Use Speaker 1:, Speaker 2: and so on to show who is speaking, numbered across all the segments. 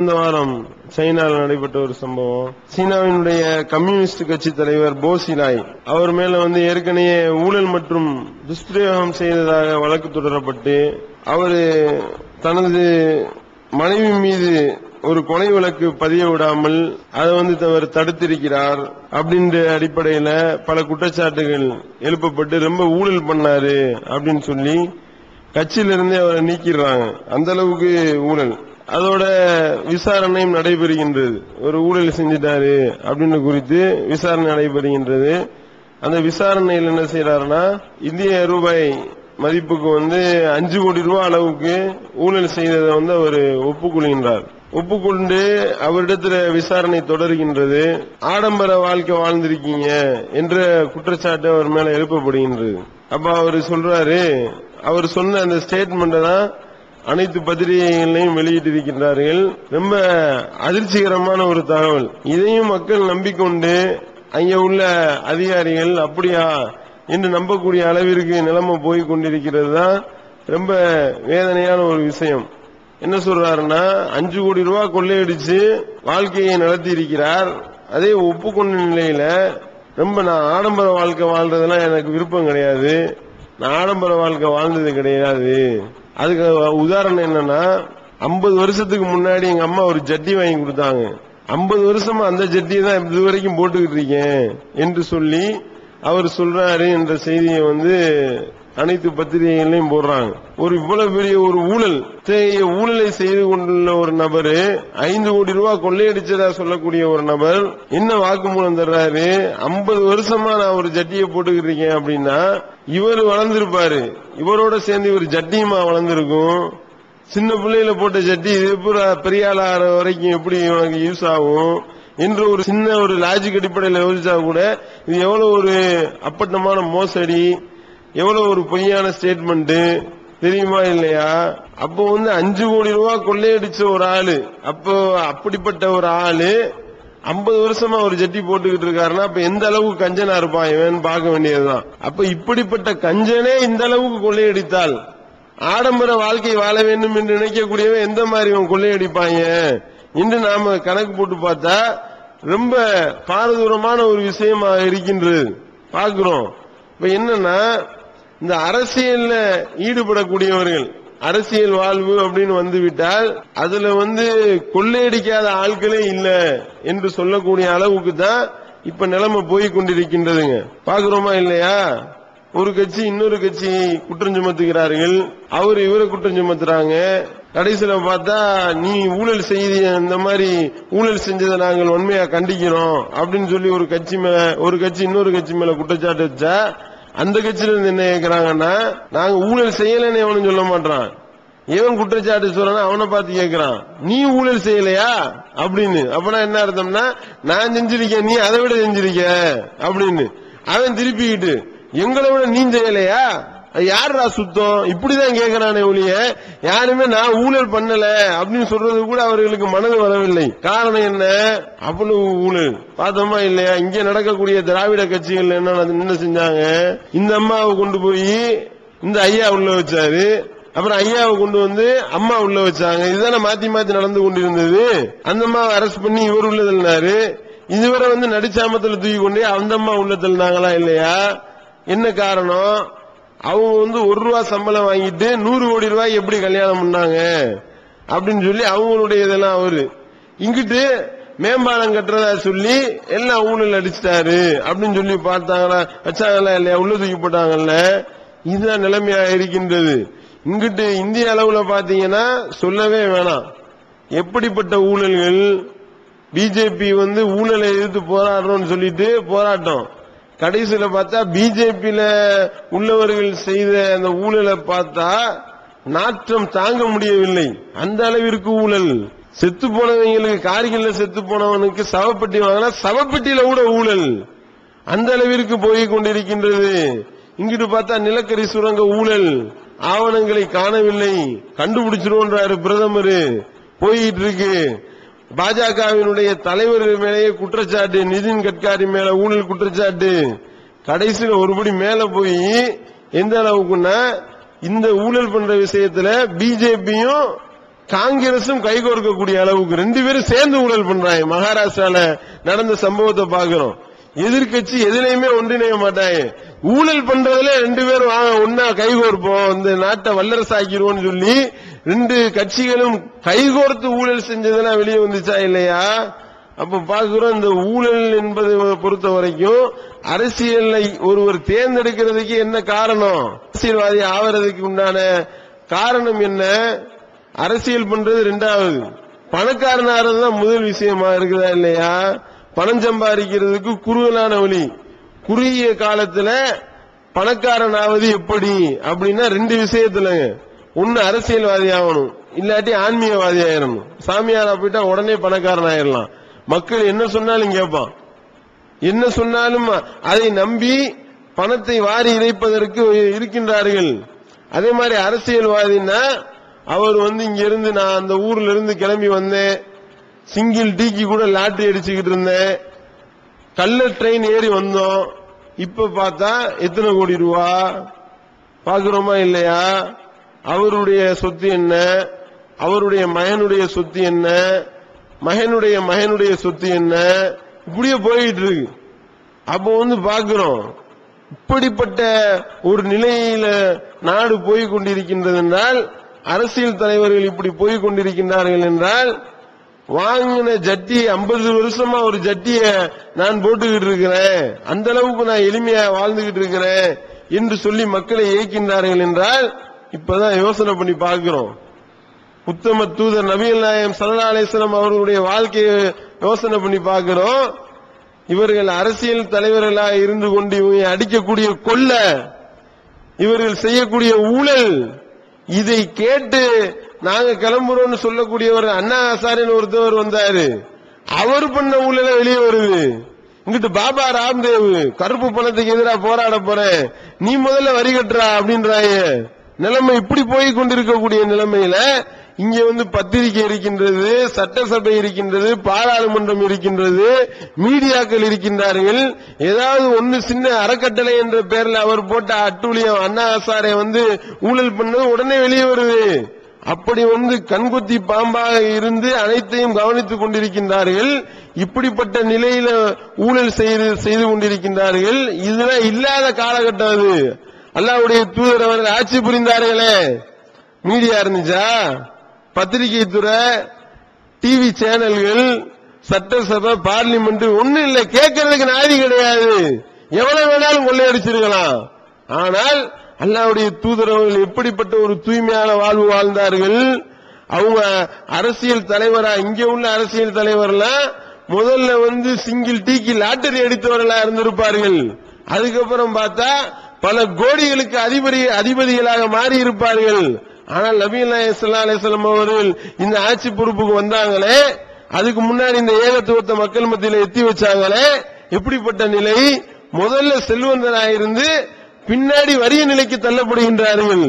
Speaker 1: இந்த வாரம் சைனாவில் நடைபெற்ற ஒரு சம்பவம். சீனாவினுடைய கம்யூனிஸ்ட் கட்சி தலைவர் போசிலாய் அவர் மேல வந்து ஏற்கனவே ஊழல் மற்றும் துஷ்பிரயோகம் செய்ததாக வழக்கு தொடரப்பட்டு அவர் தனது மனைவி மீது ஒரு கொலை வழக்கு பதிய விடாமல் அதை வந்து அவர் தடுத்திருக்கிறார் அப்படின்ற அடிப்படையில பல குற்றச்சாட்டுகள் எழுப்பப்பட்டு ரொம்ப ஊழல் பண்ணாரு அப்படின்னு சொல்லி கட்சியிலிருந்தே அவரை நீக்கிடுறாங்க. அந்த அளவுக்கு ஊழல். அதோட விசாரணையும் நடைபெறுகின்றது. ஒரு ஊழல் செஞ்சிட்டாரு அப்படின்னு குறித்து விசாரணை நடைபெறுகின்றது. அந்த விசாரணையில் என்ன செய்யறாருன்னா இந்திய ரூபாய் மதிப்புக்கு வந்து அஞ்சு கோடி ரூபாய் அளவுக்கு ஊழல் செய்ததை வந்து அவர் ஒப்புக்கொள்கின்றார். ஒப்புக்கொண்டு அவரிடத்துல விசாரணை தொடர்கின்றது. ஆடம்பர வாழ்க்கை வாழ்ந்திருக்கீங்க என்ற குற்றச்சாட்டு அவர் மேல எழுப்பப்படுகின்றது. அப்ப அவர் சொல்றாரு அவர் சொன்ன அந்த ஸ்டேட்மெண்ட் தான் அனைத்து பத்திரிகைகளையும் வெளியிட்டிருக்கின்றார்கள். ரொம்ப அதிர்ச்சிகரமான ஒரு தகவல். இதையும் மக்கள் நம்பிக்கொண்டு அங்கே உள்ள அதிகாரிகள் அப்படியா என்று நம்பக்கூடிய அளவிற்கு நிலைமை போய் கொண்டிருக்கிறது தான் ரொம்ப வேதனையான ஒரு விஷயம். என்ன சொல்றாருன்னா அஞ்சு கோடி ரூபாய் கொள்ளையடிச்சு வாழ்க்கையை நடத்தி இருக்கிறார் அதே ஒப்புக்கொண்ட நிலையில ரொம்ப நான் ஆடம்பர வாழ்க்கை வாழ்றதெல்லாம் எனக்கு விருப்பம் கிடையாது. ஆடம்பர வாழ்க்கை வாழ்ந்தது கிடையாது. அதுக்கு உதாரணம் என்னன்னா ஐம்பது வருஷத்துக்கு முன்னாடி எங்க அம்மா ஒரு ஜட்டி வாங்கி கொடுத்தாங்க. ஐம்பது வருஷமா அந்த ஜட்டியை தான் இது வரைக்கும் போட்டுக்கிட்டு இருக்கேன் என்று சொல்லி அவர் சொல்றாரு என்ற செய்தியை வந்து அனைத்து பத்திரிகைகளையும் போடுறாங்க. ஒரு இவ்வளவு பெரிய ஒரு ஊழல் ஊழலை செய்து கொண்டுள்ள ஒரு நபர் ஐந்து கோடி ரூபாய் கொள்ளையடிச்சதா சொல்லக்கூடிய ஒரு நபர் என்ன வாக்குமூலம் தர்றாரு? ஐம்பது வருஷமா நான் ஒரு ஜட்டியை போட்டுக்கிட்டு இருக்கேன் அப்படின்னா இவர் வளர்ந்துருப்பாரு. இவரோட சேர்ந்து இவர் ஜட்டியுமா வளர்ந்துருக்கும்? சின்ன பிள்ளையில போட்ட ஜட்டி இது பூரா பெரிய ஆள் ஆகிற வரைக்கும் எப்படி உனக்கு யூஸ் ஆகும்? என்று ஒரு சின்ன ஒரு லாஜிக் அடிப்படையில் யோசிச்சா கூட இது எவ்வளவு ஒரு அப்பட்டமான மோசடி எவ்வளவு ஒரு பொய்யான ஸ்டேட்மெண்ட் தெரியுமா இல்லையா? அப்போ வந்து அஞ்சு கோடி ரூபாய் கொள்ளையடிச்ச ஒரு ஆளு. அப்போ அப்படிப்பட்ட ஒரு ஆளு ஐம்பது வருஷமா ஒரு ஜட்டி போட்டுக்கிட்டு இருக்காருன்னா அப்ப எந்த அளவுக்கு கஞ்சனா இருப்பான் இவன்? பார்க்க வேண்டியதுதான். அப்ப இப்படிப்பட்ட கஞ்சனே இந்த அளவுக்கு கொள்ளையடித்தால் ஆடம்பர வாழ்க்கை வாழ வேண்டும் என்று நினைக்கக்கூடியவன் எந்த மாதிரி இவன் கொள்ளையடிப்பாங்க? இன்று நாம கணக்கு போட்டு பார்த்தா ரொம்ப பாரதூரமான ஒரு விஷயமா இருக்கின்றது. பாக்குறோம் இப்ப என்னன்னா இந்த அரசியல்ல ஈடுபடக்கூடியவர்கள் அரசியல் வாழ்வு அப்படின்னு வந்துவிட்டால் அதுல வந்து கொள்ளையடிக்காத ஆட்களே இல்லை என்று சொல்லக்கூடிய அளவுக்கு தான் இப்ப நிலைமை போய் கொண்டிருக்கின்றதுங்க. பாக்குறோமா இல்லையா? ஒரு கட்சி இன்னொரு கட்சி குற்றம் சுமத்துகிறார்கள். அவர் இவரை குற்றம் சுமத்துறாங்க. கடைசியில பார்த்தா நீ ஊழல் செய்தி இந்த மாதிரி ஊழல் செஞ்சதை நாங்கள் உண்மையா கண்டிக்கிறோம் அப்படின்னு சொல்லி ஒரு கட்சி மேல ஒரு கட்சி இன்னொரு கட்சி மேல குற்றச்சாட்டு வச்சா அந்த கட்சியில இருந்து என்ன கேட்கிறாங்கன்னா நாங்க ஊழல் செய்யலன்னு எவனும் சொல்ல மாட்டான் எவன் குற்றச்சாட்டு சொல்றான் அவனை பார்த்து கேட்கிறான் நீ ஊழல் செய்யலையா? அப்படின்னு. அப்பனா என்ன அர்த்தம்னா நான் செஞ்சிருக்கேன் நீ அதை விட செஞ்சிருக்க அப்படின்னு. அவன் திருப்பிக்கிட்டு எங்களை விட நீ செய்யலையா? யாருடா சுத்தம்? இப்படிதான் கேட்கிறானே ஒழிய யாருமே நான் ஊழல் பண்ணல அப்படின்னு சொல்றது கூட அவர்களுக்கு மனது வரவில்லை. காரணம் என்ன? அவ்வளவு ஊழல். பார்த்தோமா இல்லையா? இங்க நடக்கக்கூடிய திராவிட கட்சிகள் என்ன என்ன செஞ்சாங்க? இந்த அம்மாவை கொண்டு போய் இந்த ஐயா உள்ள வச்சாரு. அப்புறம் ஐயாவை கொண்டு வந்து அம்மா உள்ள வச்சாங்க. இதுதானே மாத்தி மாத்தி நடந்து கொண்டிருந்தது? அந்த அம்மாவை அரெஸ்ட் பண்ணி இவர் உள்ள தள்ளினாரு. இதுவரை வந்து நடிச்சாமத்துல தூக்கி கொண்டு அந்த அம்மா உள்ள தள்ளினாங்களா இல்லையா? என்ன காரணம்? அவங்க வந்து ஒரு ரூபா சம்பளம் வாங்கிட்டு நூறு கோடி ரூபாய் எப்படி கல்யாணம் பண்ணாங்க? அப்படின்னு சொல்லி அவங்களுடைய இதெல்லாம் அவரு. இங்கிட்டு மேம்பாலம் கட்டுறதா சொல்லி எல்லாம் ஊழல் அடிச்சிட்டாரு அப்படின்னு சொல்லி பார்த்தாங்களா? வச்சாங்களா இல்லையா? உள்ள தூக்கி போட்டாங்கல்ல. இதுதான் நிலைமையா இருக்கின்றது. இங்கிட்டு இந்திய அளவுல பாத்தீங்கன்னா சொல்லவே வேணாம். எப்படிப்பட்ட ஊழல்கள்? பிஜேபி வந்து ஊழலை எதிர்த்து போராடுறோம்னு சொல்லிட்டு போராட்டம். கடைசியில பார்த்தா பிஜேபியில உள்ளவர்கள் செய்த அந்த ஊழலை பார்த்தா நாற்றம் தாங்க முடியவில்லை. அந்த அளவிற்கு ஊழல். செத்து போனவங்களுக்கு காரிகள்ல செத்து போனவனுக்கு சவப்பெட்டி வாங்கினா சவப்பட்டியில கூட ஊழல். அந்த அளவிற்கு போய் கொண்டிருக்கின்றது. இங்கிட்டு பார்த்தா நிலக்கரி சுரங்க ஊழல். ஆவணங்களை காணவில்லை. கண்டுபிடிச்சிருவோன்றாரு பிரதமர். போயிட்டு இருக்கு. பாஜகவினுடைய தலைவர் மேலேயே குற்றச்சாட்டு நிதின் கட்காரி மேல ஊழல் குற்றச்சாட்டு. கடைசியில் ஒருபடி மேல போய் எந்த அளவுக்குன்னா இந்த ஊழல் பண்ற விஷயத்துல பிஜேபியும் காங்கிரசும் கைகோர்க்கக்கூடிய அளவுக்கு ரெண்டு பேரும் சேர்ந்து ஊழல் பண்றாங்க. மகாராஷ்டிரால நடந்த சம்பவத்தை பாக்குறோம் எதிர்க்கட்சி எதுலையுமே ஒன்றிணைய மாட்டாங்க. ஊழல் பண்றதுல ரெண்டு பேரும் வாங்க ஒன்னா கைகோர்ப்போம் இந்த நாட்டை வல்லரசாக்கிடுவோம் சொல்லி ரெண்டு கட்சிகளும் கைகோர்த்து ஊழல் செஞ்சதெல்லாம் வெளியே வந்துச்சா இல்லையா? அப்ப பாக்குறோம் இந்த ஊழல் என்பது பொறுத்த வரைக்கும் அரசியலை ஒருவர் தேர்ந்தெடுக்கிறதுக்கு என்ன காரணம்? அரசியல்வாதி ஆவறதுக்கு உண்டான காரணம் என்ன? அரசியல் பண்றது ரெண்டாவது. பணக்காரனாகிறது தான் முதல் விஷயமா இருக்குதா இல்லையா? பணம் சம்பாதிக்கிறதுக்கு குறுகலான வழி. குறுகிய காலத்துல பணக்காரனாவது எப்படி? அப்படின்னா ரெண்டு விஷயத்துல ஒன்னு அரசியல்வாதி ஆகணும் இல்லாட்டி ஆன்மீகவாதி ஆயிரணும் சாமியாரா போயிட்டா உடனே பணக்காரன் ஆயிடலாம் மக்கள் என்ன சொன்னாலும் கேட்பான். என்ன சொன்னாலும் அதை நம்பி பணத்தை வாரி இறைப்பதற்கு இருக்கின்றார்கள். அதே மாதிரி அரசியல்வாதின்னா அவர் வந்து இங்க இருந்து நான் அந்த ஊர்ல இருந்து கிளம்பி வந்தேன். சிங்கிள் டீக்கு கூட லாட்டரி அடிச்சுக்கிட்டு இருந்தேன். கள்ள ட்ரெயின் ஏறி வந்தோம். இப்ப பார்த்தா எத்தனை கோடி ரூபா? பாக்குறோமா இல்லையா? அவருடைய சொத்து என்ன? அவருடைய மகனுடைய சொத்து என்ன? மகனுடைய மகனுடைய சொத்து என்ன? இப்படியே போயிட்டு இருக்கு. அப்போ வந்து பாக்குறோம் இப்படிப்பட்ட ஒரு நிலையில நாடு போய் கொண்டிருக்கின்றது என்றால் அரசியல் தலைவர்கள் இப்படி போய் கொண்டிருக்கின்றார்கள் என்றால் வாங்கின ஜட்டி ஐம்பது வருஷமா ஒரு ஜட்டிய நான் போட்டுக்கிட்டு இருக்கிறேன். அந்த அளவுக்கு நான் எளிமையா வாழ்ந்துகிட்டு இருக்கிறேன் என்று சொல்லி மக்களை ஏய்க்கின்றார்கள் என்றால் இப்பதான் யோசனை பண்ணி பார்க்கிறோம். உத்தம தூதர் நபிகள் நாயம் சல்லா அலிஸ்லாம் அவர்களுடைய வாழ்க்கையை யோசனை பண்ணி பார்க்கிறோம். இவர்கள் அரசியல் தலைவர்களாக இருந்து கொண்டு இவங்க அடிக்கக்கூடிய கொள்ள இவர்கள் செய்யக்கூடிய ஊழல் இதை கேட்டு நாங்க கிளம்புறோம்னு சொல்லக்கூடியவர் அண்ணா ஆசாரின்னு ஒருத்தவர் வந்தாரு. அவர் பண்ண ஊழல வெளியே வருது. இங்கிட்டு பாபா ராம்தேவ் கருப்பு பணத்துக்கு எதிராக போராட போறேன். நீ முதல்ல வரி கட்டுறா அப்படின்றாயே. நிலைமை இப்படி போய் கொண்டிருக்கக்கூடிய நிலைமையில இங்க வந்து பத்திரிகை இருக்கின்றது சட்டசபை இருக்கின்றது பாராளுமன்றம் இருக்கின்றது மீடியாக்கள் இருக்கின்றார்கள். ஏதாவது ஒன்னு சின்ன அறக்கட்டளை என்ற பெயரில் அவர் போட்ட அட்டூழியம் அண்ணா ஹசாரை வந்து ஊழல் பண்ணது உடனே வெளியே வருது. அப்படி வந்து கண்குத்தி பாம்பாக இருந்து அனைத்தையும் கவனித்துக் கொண்டிருக்கின்றார்கள். இப்படிப்பட்ட நிலையில ஊழல் செய்து செய்து கொண்டிருக்கின்றார்கள். இதெல்லாம் இல்லாத காலகட்டம் அது. அல்லாவுடைய தூதர் அவர்கள் ஆட்சி புரிந்தார்களே. மீடியா இருந்துச்சா? பத்திரிகை துறை டிவி சேனல்கள் சட்டசபை பார்லிமெண்ட் ஒண்ணு இல்ல. கேட்கறதுக்கு நாதி கிடையாது. எவ்வளவு வேணாலும் கொள்ளையடிச்சிருக்கலாம். ஆனால் அல்லாவுடைய தூதரவர்கள் எப்படிப்பட்ட ஒரு தூய்மையான வாழ்வு வாழ்ந்தார்கள்? அவங்க அரசியல் தலைவரா? இங்க உள்ள அரசியல் தலைவர்லாம் முதல்ல வந்து சிங்கிள் டீக்கு லாட்டரி அடித்தவர்களா இருந்திருப்பார்கள். அதுக்கப்புறம் பார்த்தா பல கோடிகளுக்கு அதிபதி அதிபதிகளாக மாறி இருப்பார்கள் ஆனால் நபீல் நாயசல்லா அலிஸ்லாம் அவர்கள் இந்த ஆட்சி பொறுப்புக்கு வந்தாங்களே அதுக்கு முன்னாடி இந்த ஏகத்துவத்தை மக்கள் மத்தியில எத்தி வச்சாங்களே எப்படிப்பட்ட நிலை முதல்ல செல்வந்தராயிருந்து பின்னாடி வறிய நிலைக்கு தள்ளப்படுகின்றார்கள்.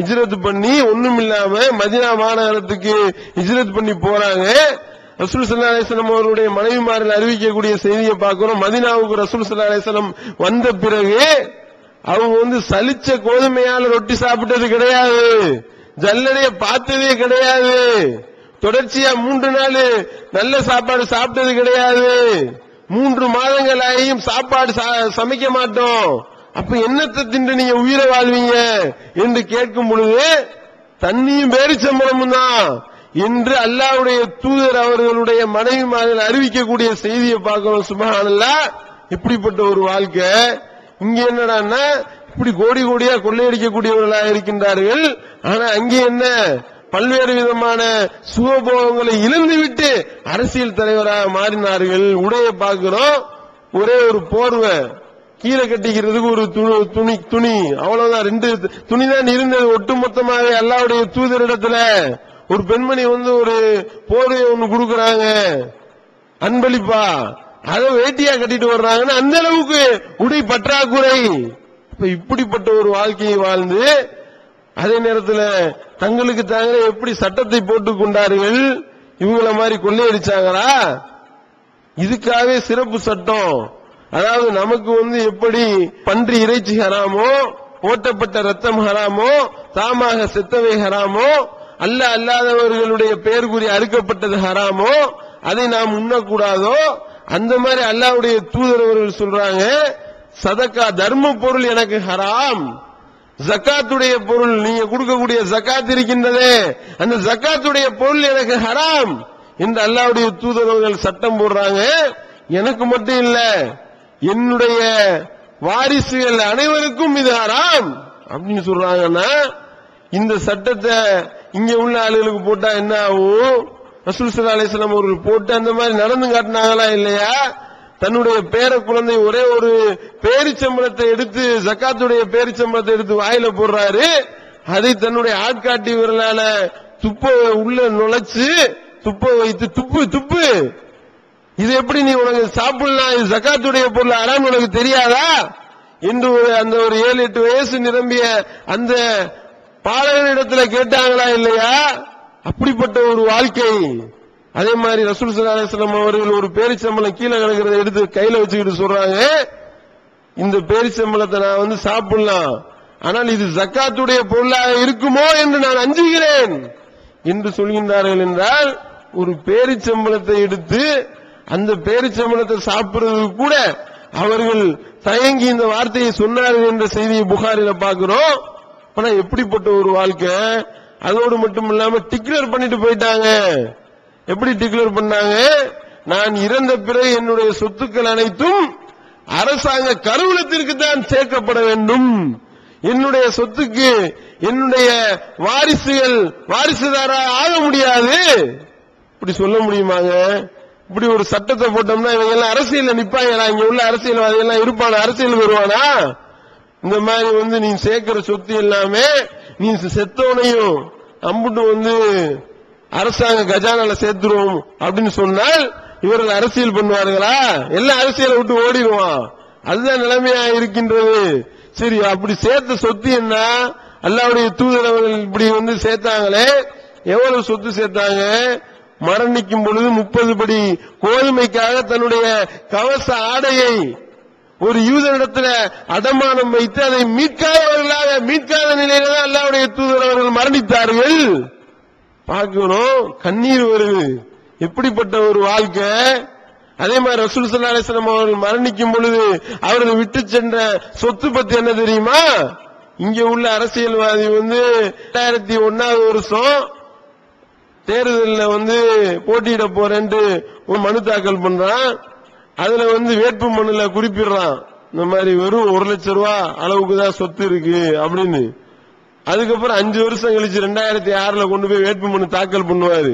Speaker 1: இஜ்ரத் பண்ணி ஒண்ணும் இல்லாம மதினா மாநகரத்துக்கு இஜ்ரத் பண்ணி போறாங்க. ரசூல் சல்லா அலிஸ்லாம் அவருடைய மனைவிமாரில் அறிவிக்கக்கூடிய செய்தியை பார்க்கிறோம். மதினாவுக்கு ரசூல் சல்லா அலிஸ்லாம் வந்த பிறகு அவங்க வந்து சலிச்ச கோதுமையால ரொட்டி சாப்பிட்டது கிடையாது. ஜல்லடைய பார்த்ததே கிடையாது. தொடர்ச்சியா மூன்று நாள் நல்ல சாப்பாடு சாப்பிட்டது கிடையாது. மூன்று மாதங்கள் ஆகியும் சாப்பாடு சா- சமைக்க மாட்டோம். அப்ப என்னத்தை தின்று நீங்க உயிரை வாழ்வீங்க? என்று கேட்கும் பொழுது தண்ணியும் பேரிச்சம்பளமும் தான். என்று அல்லாவுடைய தூதர் அவர்களுடைய மனைவி மாதிரி அறிவிக்கக்கூடிய செய்தியை பார்க்கணும் சுபஹானல்லா. இப்படிப்பட்ட ஒரு வாழ்க்கை. இங்க என்னடான்னா இப்படி கோடி கோடியா கொள்ளையடிக்கக்கூடியவர்களாக இருக்கின்றார்கள். ஆனா அங்கே என்ன? பல்வேறு விதமான சுகபோகங்களை இழந்துவிட்டு அரசியல் தலைவராக மாறினார்கள். உடைய பார்க்கிறோம். ஒரே ஒரு போர்வை. கீழே கட்டிக்கிறதுக்கு ஒரு துணி துணி அவ்வளவுதான். ரெண்டு துணி தான் இருந்தது ஒட்டுமொத்தமாக எல்லாருடைய தூதரிடத்துல. ஒரு பெண்மணி வந்து ஒரு போர்வை ஒண்ணு கொடுக்கறாங்க. அன்பளிப்பா. அதை வேட்டியா கட்டிட்டு வர்றாங்கன்னா அந்த அளவுக்கு உடை பற்றாக்குறை. இப்ப இப்படிப்பட்ட ஒரு வாழ்க்கையை வாழ்ந்து அதே நேரத்தில் தங்களுக்கு தாங்களே எப்படி சட்டத்தை போட்டுக் கொண்டார்கள்? இவங்கள மாதிரி கொள்ளையடிச்சாங்களா? இதுக்காகவே சிறப்பு சட்டம். அதாவது நமக்கு வந்து எப்படி பன்றி இறைச்சி ஹராமோ ஓட்டப்பட்ட ரத்தம் ஹராமோ தாமாக செத்தவை ஹராமோ அல்ல அல்லாதவர்களுடைய பெயர் கூறி அறுக்கப்பட்டது ஹராமோ அதை நாம் உண்ணக்கூடாதோ அந்த மாதிரி அல்லாவுடைய தூதர் அவர்கள் சொல்றாங்க சதக்கா தர்ம பொருள் எனக்கு ஹராம். ஜக்காத்துடைய பொருள் நீங்க கொடுக்கக்கூடிய ஜக்காத் இருக்கின்றதே அந்த ஜக்காத்துடைய பொருள் எனக்கு ஹராம். என்று அல்லாவுடைய தூதரவர்கள் சட்டம் போடுறாங்க. எனக்கு மட்டும் இல்ல என்னுடைய வாரிசுகள் அனைவருக்கும் இது ஹராம். அப்படின்னு சொல்றாங்கன்னா இந்த சட்டத்தை இங்க உள்ள ஆளுகளுக்கு போட்டா என்ன ஆகும்? ரசூல் அலிஸ்லாம் அவர்கள் போட்டு அந்த மாதிரி நடந்து காட்டினாங்களா இல்லையா? தன்னுடைய பேர குழந்தை ஒரே ஒரு பேரிச்சம்பளத்தை எடுத்து ஜக்காத்துடைய பேரிச்சம்பளத்தை எடுத்து வாயில போடுறாரு. அதை தன்னுடைய ஆட்காட்டி விரலால துப்ப உள்ள நுழைச்சு துப்ப வைத்து துப்பு துப்பு. இது எப்படி நீ உனக்கு சாப்பிடலாம் இது ஜக்காத்துடைய பொருள் அறாம் உனக்கு தெரியாதா? என்று ஒரு அந்த ஒரு ஏழு எட்டு வயசு நிரம்பிய அந்த பாலகனிடத்துல கேட்டாங்களா இல்லையா? அப்படிப்பட்ட ஒரு வாழ்க்கை. அதே மாதிரி ரசூல் சலாஹம் அவர்கள் ஒரு பேரிச்சம்பளம் கீழே கிடக்கிறத எடுத்து கையில வச்சுக்கிட்டு சொல்றாங்க. இந்த பேரிச்சம்பளத்தை நான் வந்து சாப்பிடலாம். ஆனால் இது ஜக்காத்துடைய பொருளாக இருக்குமோ என்று நான் அஞ்சுகிறேன். என்று சொல்கின்றார்கள் என்றால் ஒரு பேரிச்சம்பளத்தை எடுத்து அந்த பேரிச்சம்பளத்தை சாப்பிடுறது கூட அவர்கள் தயங்கி இந்த வார்த்தையை சொன்னார்கள் என்ற செய்தியை புகாரில பாக்குறோம் ஆனா எப்படிப்பட்ட ஒரு வாழ்க்கை? அதோடு மட்டும் இல்லாம டிக்ளேர் பண்ணிட்டு போயிட்டாங்க. எப்படி டிக்ளேர் பண்ணாங்க? நான் இறந்த பிறகு என்னுடைய சொத்துக்கள் அனைத்தும் அரசாங்க கருவூலத்திற்கு தான் சேர்க்கப்பட வேண்டும். என்னுடைய சொத்துக்கு என்னுடைய வாரிசுகள் வாரிசுதாரா ஆக முடியாது. இப்படி சொல்ல முடியுமாங்க? இப்படி ஒரு சட்டத்தை போட்டோம்னா இவங்க எல்லாம் அரசியல் நிப்பாங்களா இங்க உள்ள அரசியல்வாதி எல்லாம் இருப்பானா அரசியலுக்கு வருவானா? இந்த மாதிரி வந்து நீ சேர்க்கிற சொத்து எல்லாமே நீ செத்தவனையும் அம்புட்டு வந்து அரசாங்க கஜானால சேர்த்துருவோம் அப்படின்னு சொன்னால் இவர்கள் அரசியல் பண்ணுவார்களா? எல்லாம் அரசியலை விட்டு ஓடிடுவான். அதுதான் நிலைமையா இருக்கின்றது. சரி அப்படி சேர்த்த சொத்து என்ன? அல்லாவுடைய தூதரவர்கள் இப்படி வந்து சேர்த்தாங்களே எவ்வளவு சொத்து சேர்த்தாங்க? மரணிக்கும் பொழுது முப்பது படி கோதுமைக்காக தன்னுடைய கவச ஆடையை ஒரு யூதனிடத்துல அடமானம் வைத்து அதை மீட்காதவர்களாக மீட்காத நிலையில தான் அல்லாவுடைய தூதர் அவர்கள் மரணித்தார்கள். பார்க்கணும் கண்ணீர் வருது. எப்படிப்பட்ட ஒரு வாழ்க்கை? அதே மாதிரி ரசூல் சல்லா அவர்கள் மரணிக்கும் பொழுது அவர்கள் விட்டு சென்ற சொத்து பத்தி என்ன தெரியுமா? இங்க உள்ள அரசியல்வாதி வந்து ரெண்டாயிரத்தி ஒன்னாவது வருஷம் தேர்தலில் வந்து போட்டியிட போறேன்ட்டு ஒரு மனு தாக்கல் பண்றான். அதுல வந்து வேட்பு மனுல குறிப்பிடுறான். இந்த மாதிரி வெறும் ஒரு லட்சம் ரூபா அளவுக்கு தான் சொத்து இருக்கு அப்படின்னு. அதுக்கப்புறம் அஞ்சு வருஷம் கழிச்சு ரெண்டாயிரத்தி ஆறுல கொண்டு போய் வேட்புமனு தாக்கல் பண்ணுவாரு.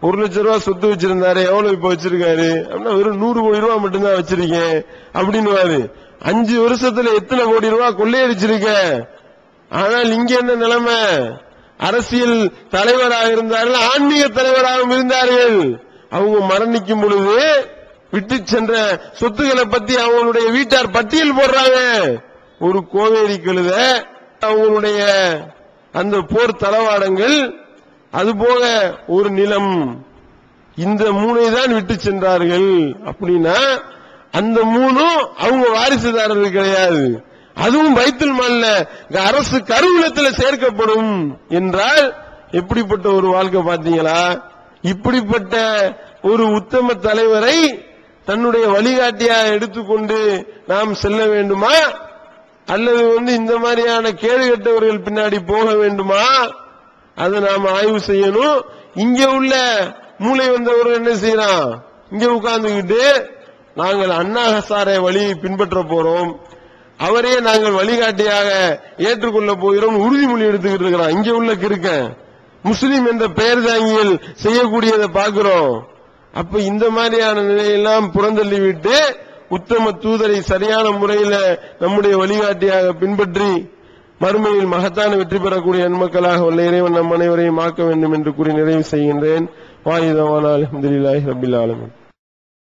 Speaker 1: ஒரு லட்சம் ரூபா சொத்து வச்சிருந்தாரு எவ்வளவு இப்ப வச்சிருக்காரு? அப்படின்னா வெறும் நூறு கோடி ரூபா மட்டும்தான் வச்சிருக்கேன் அப்படின்னு அஞ்சு வருஷத்துல எத்தனை கோடி ரூபா கொள்ளையடிச்சிருக்க? ஆனால் இங்க என்ன நிலைமை? அரசியல் தலைவராக இருந்தார்கள் ஆன்மீக தலைவராகவும் இருந்தார்கள். அவங்க மரணிக்கும் பொழுது விட்டு சென்ற சொத்துக்களை பத்தி அவங்களுடைய வீட்டார் பட்டியல் போடுறாங்க. ஒரு கோவேரி கழுத அவங்களுடைய அந்த போர் தளவாடங்கள் அதுபோக ஒரு நிலம். இந்த மூணை தான் விட்டு சென்றார்கள். அப்படின்னா அந்த மூணும் அவங்க வாரிசுதாரர்கள் கிடையாது. அதுவும் வைத்தல் மல்ல அரசு கருவூலத்தில் சேர்க்கப்படும் என்றால் எப்படிப்பட்ட ஒரு வாழ்க்கை பார்த்தீங்களா? இப்படிப்பட்ட ஒரு உத்தம தலைவரை தன்னுடைய வழிகாட்டியாக எடுத்துக்கொண்டு நாம் செல்ல வேண்டுமா? அல்லது வந்து இந்த மாதிரியான கேடு கட்டவர்கள் பின்னாடி போக வேண்டுமா? அதை நாம் ஆய்வு செய்யணும். இங்க உள்ள மூளை வந்தவர்கள் என்ன செய்யறான்? இங்க உட்கார்ந்துக்கிட்டு நாங்கள் அண்ணா ஹசாரை வழியை பின்பற்ற போறோம். அவரே நாங்கள் வழிகாட்டியாக ஏற்றுக்கொள்ள போகிறோம். உறுதிமொழி எடுத்துக்கிட்டு இருக்கிறான். இங்க உள்ள கிருக்க முஸ்லீம் என்ற பெயர் தாங்கியல் செய்யக்கூடியதை பார்க்கிறோம். அப்ப இந்த மாதிரியான நிலையெல்லாம் புறந்தள்ளி விட்டு உத்தம தூதரை சரியான முறையில நம்முடைய வழிகாட்டியாக பின்பற்றி மறுமையில் மகத்தான வெற்றி பெறக்கூடிய நன்மக்களாக உள்ள இறைவன் நம் அனைவரையும் ஆக்க வேண்டும் என்று கூறி நிறைவு செய்கின்றேன். வாயுதவான அலமதுல்லாஹி ரபில் ஆலமின்.